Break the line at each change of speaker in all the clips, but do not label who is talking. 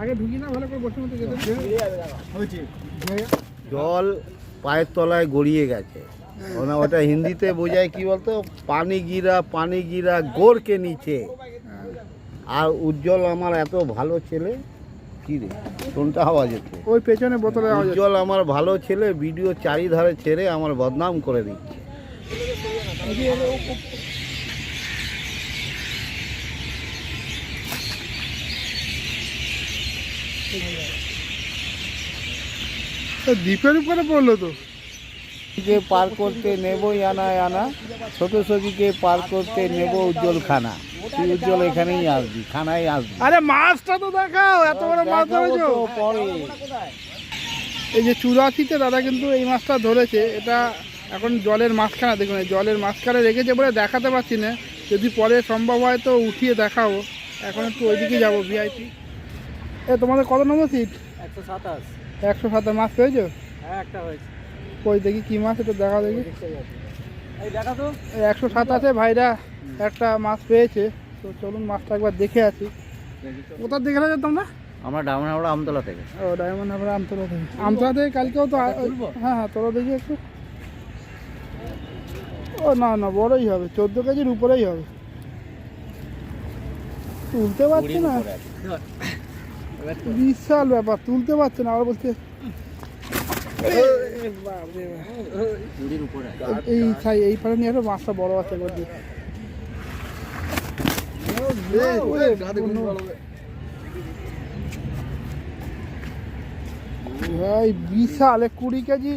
আগে ঢুকি না ভালো করে বসে মতো
জল পায়ের তলায় গড়িয়ে গেছে। ওটা হিন্দিতে বোঝায় কি বলতো? পানি গিরা পানি গিরা গোরকে নিচে। আর উজ্জ্বল আমার এত ভালো ছেলে কি রে? কোনটা আওয়াজ হচ্ছে
ওই পেছনে বোতলে
উজ্জ্বল আমার ভালো ছেলে ভিডিও চারিধারে ছেড়ে আমার বদনাম করে দিচ্ছে।
দ্বীপের উপরে পড়ল তো।
কে পার করতে নেবই আনা আনা ছোট সখীকে পার করতে নেব উজ্জ্বল খানা তুই উজ্জ্বল এখানেই আসবি খানায় আসবি।
আরে মাছটা তো দেখাও এত বড় মাছ ধরেছো।
পরে।
এই যে চুরাশিতে দাদা কিন্তু এই মাছটা ধরেছে এটা এখন জলের মাঝখানে দেখুন জলের মাঝখানে রেখেছে বলে দেখাতে পারছি না। যদি পরে সম্ভব হয় তো উঠিয়ে দেখাবো এখন একটু ওইদিকে যাব ভিআইপি এ তোমাদের কত নম্বর সিট
একশো সাতাশ।
একশো সাতের মাছ পেয়েছ?
হ্যাঁ একটা হয়েছে।
ওই দেখি কী মাছ একটু দেখা দেখি।
এই দেখা তো।
একশো সাতাশে ভাইরা একটা মাছ পেয়েছে। তো চলুন মাছটা একবার দেখে আসি। কোথার দেখে যাচ্ছে তোমরা?
আমরা ডায়মন্ড হাওড়া আমতলা থেকে।
ও ডায়মন্ড হারবার আমতলা থেকে। আমতলা থেকে কালকেও তো হ্যাঁ হ্যাঁ তোরা দেখি একটু। ও না না বড়ই হবে। চোদ্দ কেজির উপরেই হবে। তুলতে পারছে না। বিশাল ব্যাপার, তুলতে পারছে না, আবার বলছে, এই সাই এই পারে নিয়ে মাছটা বড় আছে একবার ভাই বিশাল কুড়ি কেজি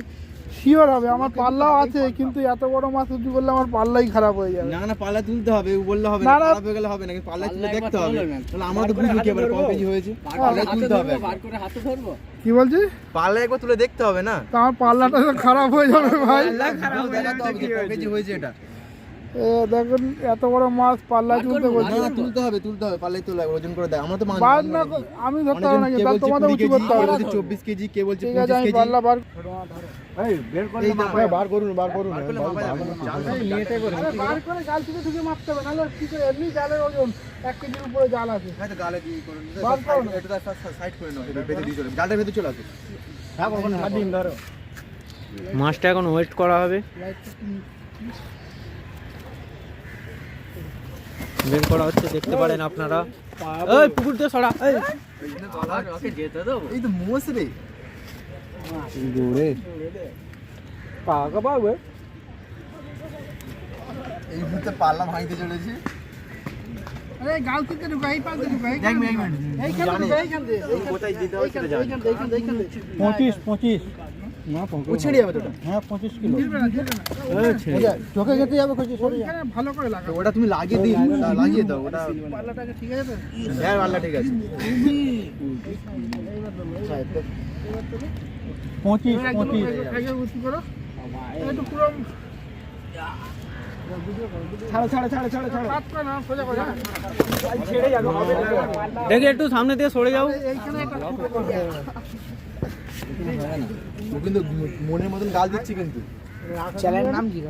শিওর হবে আমার পাল্লাও আছে কিন্তু এত বড় মাছ উঁচু করলে আমার পাল্লাই খারাপ হয়ে যাবে।
না না পাল্লা তুলতে হবে ও বললে হবে
না।
খারাপ হয়ে গেলে হবে না পাল্লা তুলে দেখতে হবে। তাহলে আমার তো বুঝব কি এবার কম কেজি হয়েছে পাল্লা তুলতে হবে।
কি বলছিস?
পাল্লা একবার তুলে দেখতে হবে না।
তা আমার পাল্লাটা তো খারাপ হয়ে যাবে ভাই।
খারাপ হয়ে যাবে যে কেজি হয়েছে এটা।
দেখুন এত বড় মাছ পাল্লা তুলতে বলছি।
তুলতে হবে তুলতে হবে পাল্লাই তুলে ওজন করে দেয় আমরা তো মাছ
বার না আমি ধরতে পারব না
কে
কিন্তু তোমাদের উঁচু করতে হবে।
বলছে চব্বিশ কেজি কে বলছে
ঠিক আছে
পঁচিশ
আমি
কেজি?
পাল্লা বার
এই তো,
বার করুন বার করুন।
আরে বার করে জাল থেকে ঢুকে মারতে হবে নাহলে কি করে? এমনি জালের ওজন এক কেজির উপরে জাল আছে।
হয়তো গালে দিয়ে করুন।
বার করো না।
এটা সাইড করে নাও এটা ভেতরে দিয়ে চলে জালটার ভেতরে চলে আসে
মাছটা এখন ওয়েট করা হবে। বের করা হচ্ছে দেখতে পারেন আপনারা। এই পুকুর দিয়ে সরা এই।
এই তো মোষ রে।
পাকা পাবে
এই মুহূর্তে পাল্লা ভাঙতে চলেছে।
দিয়ে
পঁচিশ। পঁচিশ
ও ছেড়ে যাবে তো
হ্যাঁ পঁচিশ কিলো।
ছিড়বে না ছিড়বে না
চোখে যেতে যাবে খুঁজে
ওইখানে ভালো করে লাগা
ওটা তুমি লাগিয়ে দিই লাগিয়ে দাও ওটা
পাল্লাটাকে ঠিক আছে
হ্যাঁ পাল্লা ঠিক আছে।
পঁচিশ
একটু পুরো
দেখি একটু সামনে দিয়ে সরে যাও।
ও কিন্তু মনের মতন গাল দিচ্ছি কিন্তু
চ্যানেলের নাম কি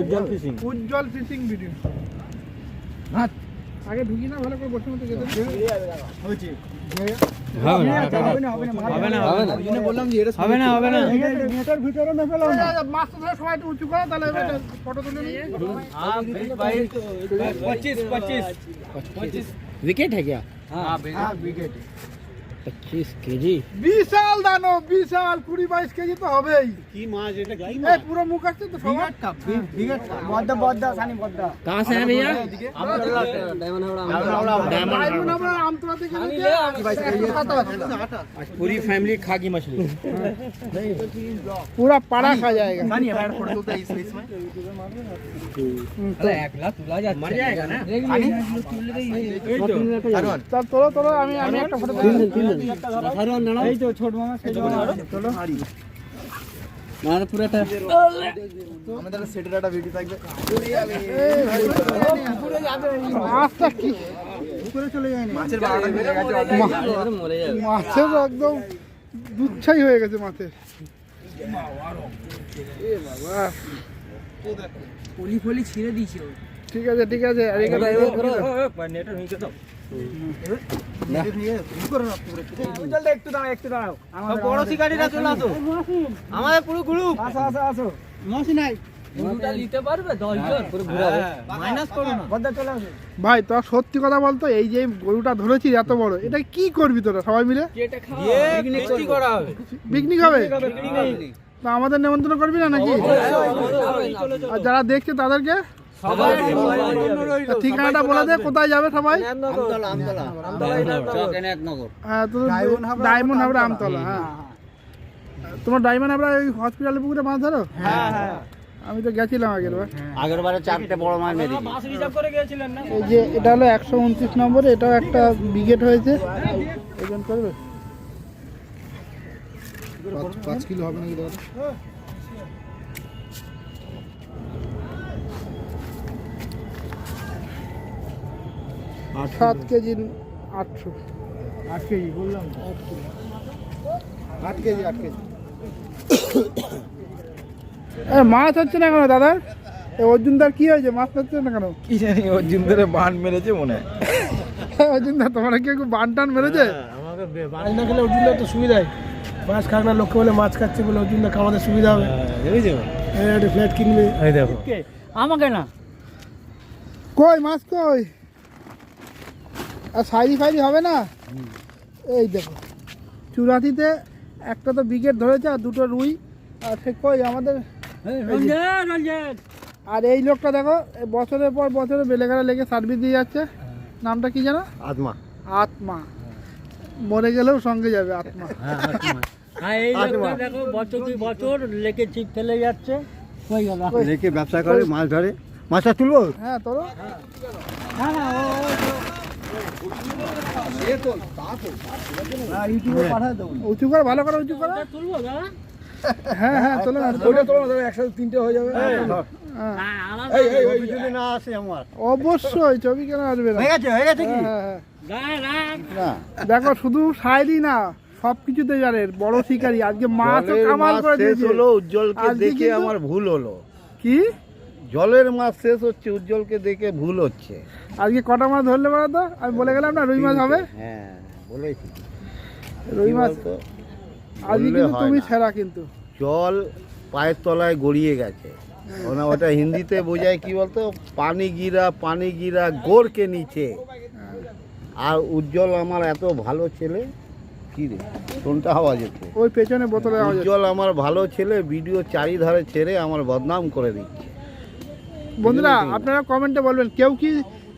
Ujjwal fishing
Ujjwal fishing video আগে ঢুকি না ভালো করে বসে মতো যেতে
হয়েছে
হবে না হবে না হবে না হবে না
ওই জন্য বললাম যে এটা
হবে না হবে না
নেটের ভিতরে না ফেলো মাছ তো ধরে সবাই একটু উঁচু করো তাহলে ফটো তুলে নিয়ে
पच्चीस पच्चीस पच्चीस विकेट है क्या हाँ
উইকেট
पच्चीस के जी
বিশাল দানো বিশাল কুড়ি বাইশ কেজি তো হবেই
কি মাছ এটা গাই
এই পুরো মুখ আসছে তো সবার
বদ্দা বদ্দা সানি বদ্দা
कहाँ से है भैया
ডায়মন্ড আমরা আমতলা থেকে নিতে একশো সাতাশ।
पूरी फैमिली खागी मछली
पूरा पारा खा जाएगा
सानी यार फोटो तुलता है इस इसमें
मर जाएगा ना
सारवान
তার তোলো তোলো আমি আমি একটা ফটো
এই তো ছোট মামা
চলো।
পুরাটা
আমাদের সেটের একটা ভিডিও থাকবে।
মাছটা কি?
মাছের বারোটা বেজে গেছে
মরে যাবে
মাছের একদম দুচ্ছাই হয়ে গেছে মাছের। এ বাবা।
পলি ফলি ছিঁড়ে দিয়েছে
ঠিক আছে ঠিক আছে আর এখানে
বড় শিকারিরা চলে আসো। আমাদের পুরো গ্রুপ মাইনাস করো না।
ভাই তোর সত্যি কথা বলতো এই যে গরুটা ধরেছিস এত বড় এটা কি করবি তোরা সবাই মিলে?
মিষ্টি করা হবে।
পিকনিক হবে? তা আমাদের নেমন্ত্রণ করবি না নাকি? আর যারা দেখছে তাদেরকে ঠিকানাটা বলে দে কোথায় যাবে সবাই? হ্যাঁ ডায়মন্ড হাবড়া আমতলা হ্যাঁ তোমার ডায়মন্ড হাবড়া ওই হসপিটালের পুকুরে মাছ ধরো? আমি তো গেছিলাম আগের বার।
আগের বারে চারটে বড় মাছ মেরেছি
এই যে এটা হলো একশো উনত্রিশ নম্বর এটাও একটা বিগেট হয়েছে। ওজন করবে?
পাঁচ কিলো হবে নাকি দাদা
সাত কেজি। আটশো।
আট কেজি বললাম আট কেজি। আট কেজি
এ, মাছ হচ্ছে না কেন দাদা? এ অর্জুনদার কি হয়েছে? মাছ হচ্ছে না কেন?
কি জানি অর্জুন ধরে বান মেরেছে মনে হয়।
অর্জুনদা তোমরা কি একটু বান টান মেরেছে?
মাছ না খেলে অর্জুনদার তো সুবিধাই। মাছ খাক না লক্ষ্য বলে মাছ খাচ্ছে বলে অর্জুনদা খাওয়াতে সুবিধা হবে। হ্যাঁ একটা ফ্ল্যাট কিনবে।
আমাকে না।
কই মাছ কই? আর সাইরি ফাইরি হবে না? এই দেখো চুরাটিতে একটা তো বিকেট ধরেছে আর দুটো রুই। আর সে কই? আমাদের আর এই লোকটা দেখো এ বছরের পর বছরে বেলেগাড়া লেগে সার্ভিস দিয়ে যাচ্ছে। নামটা কি জানো?
আত্মা।
আত্মা। মরে গেলেও সঙ্গে যাবে আত্মা।
হ্যাঁ এই লোকটা দেখো বছর দুই বছর লেকে ছিপ ফেলে যাচ্ছে। কই
ব্যবসা করে মাছ ধরে। মাছটা তুলবো?
হ্যাঁ তোর
পাঠায় দেবো
উঁচু করে ভালো করে উঁচু করে। হ্যাঁ হ্যাঁ চলে
ওইটা তোলো না। একসাথে তিনটে হয়ে যাবে
হ্যাঁ।
না আসে আমার।
অবশ্যই ছবি কেন আসবে না?
হয়ে গেছে কি?
হ্যাঁ, হ্যাঁ, দেখো শুধু সাইডই না সব কিছুতে জানে বড় শিকারি। আজকে
জলের
কামাল
মাছ
করে দিয়েছে।
উজ্জ্বলকে দেখে আমার ভুল হলো।
কি?
জলের মাছ শেষ হচ্ছে উজ্জ্বলকে দেখে ভুল হচ্ছে।
আজকে কটা মাছ ধরলে বলো তো? আমি বলে গেলাম না রুই মাছ হবে?
হ্যাঁ বলেছি।
রুই মাছ।
তো
আজকে কিন্তু তুমি। সেরা কিন্তু।
জল পায়ের তলায় গড়িয়ে গেছে। ওনা ওটা হিন্দিতে বোঝায় কি বলতো? পানি গিরা পানি গিরা গোরকে নিচে। আর উজ্জ্বল আমার এত ভালো ছেলে কি রে? কোনটা আওয়াজ হচ্ছে?
ওই পেছনে বোতলে।
উজ্জ্বল আমার ভালো ছেলে ভিডিও চারিধারে ছেড়ে আমার বদনাম করে দিচ্ছে।
বন্ধুরা আপনারা কমেন্টে বলবেন কেউ কি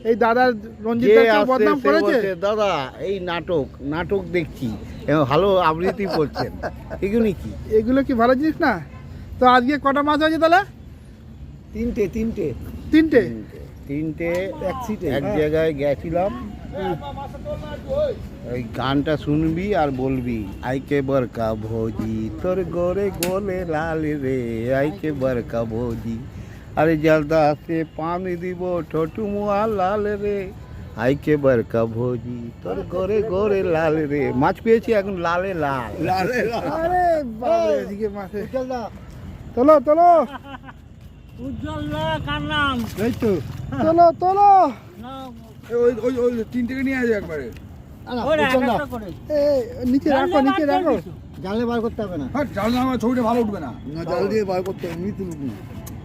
এই দাদা রঞ্জিত বদনাম করেছে?
দাদা এই নাটক নাটক দেখছি ভালো আবৃত্তি করছেন। এগুলি কি?
এগুলো কি ভালো জিনিস না? তো আজকে কটা মাছ হয়েছে তাহলে?
তিনটে তিনটে।
তিনটে?
তিনটে এক জায়গায় গেছিলাম। ওই গানটা শুনবি আর বলবি আইকে বরকা ভোজি তোর গোরে গোলে লাল রে আইকে বরকা ভোজি। আরে জলদা সে পানি দিব ঠোটুমুয়া লাল রে। আইকে বরকা ভোজি তোর গোরে গোরে লাল রে। মাছ পেয়েছি এখন লালে লাল। লালে
আরে বাবা। এদিকে মাছে। তোলো তোলো।
উজ্জ্বল না কার নাম?
এই তো।
তোলো তোলো।
না
ওই ওই ওই তিনটেকে নিয়ে আসবে একবারে।
ওরা একটা
নিচে রাখো নিচে রাখো।
জানলে বার করতে হবে না।
হ্যাঁ জাল না আমার ছবিটা ভালো উঠবে না।
না জাল দিয়ে বার করতে হবে এমনি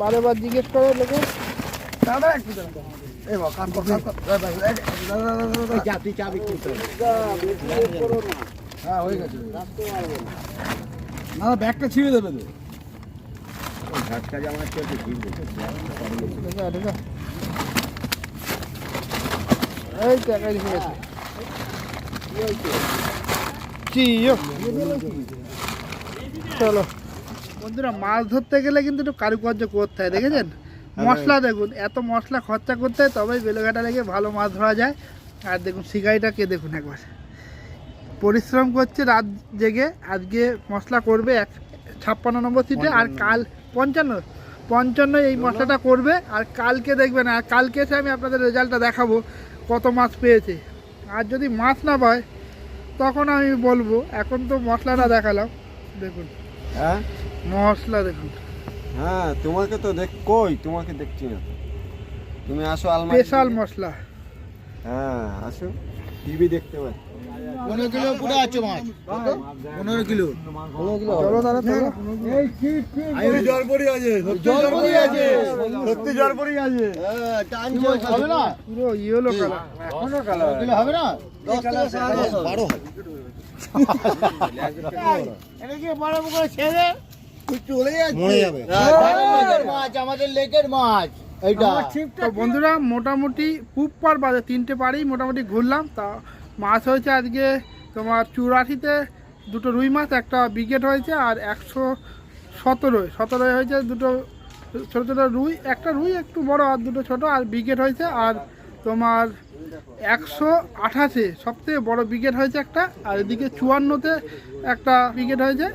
বারে বার জিজ্ঞেস করে লোকে।
দাদা একটু না। ব্যাগটা ছিঁড়ে দেবে তো।
ঝাটকা
এই। চলো। বন্ধুরা মাছ ধরতে গেলে কিন্তু একটু কারুকার্য করতে হয় দেখেছেন? মশলা দেখুন এত মশলা খরচা করতে হয় তবেই বেলেঘাটা লেগে ভালো মাছ ধরা যায়। আর দেখুন শিকারিটাকে দেখুন একবার। পরিশ্রম করছে রাত জেগে আজকে মশলা করবে এক ছাপ্পান্ন নম্বর সিটে আর কাল পঞ্চান্ন পঞ্চান্ন এই মশলাটা করবে আর কালকে দেখবেন আর কালকে এসে আমি আপনাদের রেজাল্টটা দেখাবো কত মাছ পেয়েছে। আর যদি মাছ না পায় তখন আমি বলব এখন তো মশলাটা দেখালাম দেখুন।
হ্যাঁ?
মশলা দেখুন।
হ্যাঁ তোমাকে তো দেখ কই? তোমাকে দেখছি না। তুমি আসো আলমারি
স্পেশাল মশলা।
হ্যাঁ আসো। টিভি দেখতে পাচ্ছি
পনেরো কিলো পুরো আছে মাছ। পনেরো কিলো।
চলো দাদা চলো।
জলপরি আছে জলপরি আছে। সত্যি জলপরি আছে। হবে না?
পুরো ইয়েলো কালার
কিলো হবে না? দশ সাড়ে দশ। এটা কি বড় পুকুরে ছেড়ে? চলে যাবে। মাছ আমাদের লেকের মাছ এইটা।
তো বন্ধুরা মোটামুটি পুব পার বাজে তিনটে পাড়েই মোটামুটি ঘুরলাম। তা মাছ হয়েছে আজকে তোমার চুরাশিতে দুটো রুই মাছ একটা বিকেট হয়েছে আর একশো সতেরোয় সতেরোয় হয়েছে দুটো ছোটো ছোটো রুই একটা রুই একটু বড় আর দুটো ছোট আর বিকেট হয়েছে আর তোমার একশো আঠাশে সবথেকে বড় বিকেট হয়েছে একটা আর এদিকে চুয়ান্নতে একটা বিকেট হয়েছে।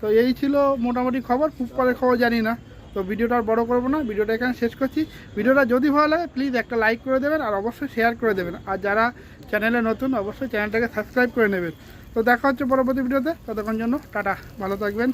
তো এই ছিল মোটামুটি খবর, খুব পরে খবর জানি না। তো ভিডিওটা আর বড় করব না, ভিডিওটা এখানে শেষ করছি। ভিডিওটা যদি ভালো লাগে প্লিজ একটা লাইক করে দেবেন আর অবশ্যই শেয়ার করে দেবেন। আর যারা চ্যানেলে নতুন, অবশ্যই চ্যানেলটাকে সাবস্ক্রাইব করে নেবেন। তো দেখা হচ্ছে পরবর্তী ভিডিওতে ততক্ষণ জন্য টাটা, ভালো থাকবেন।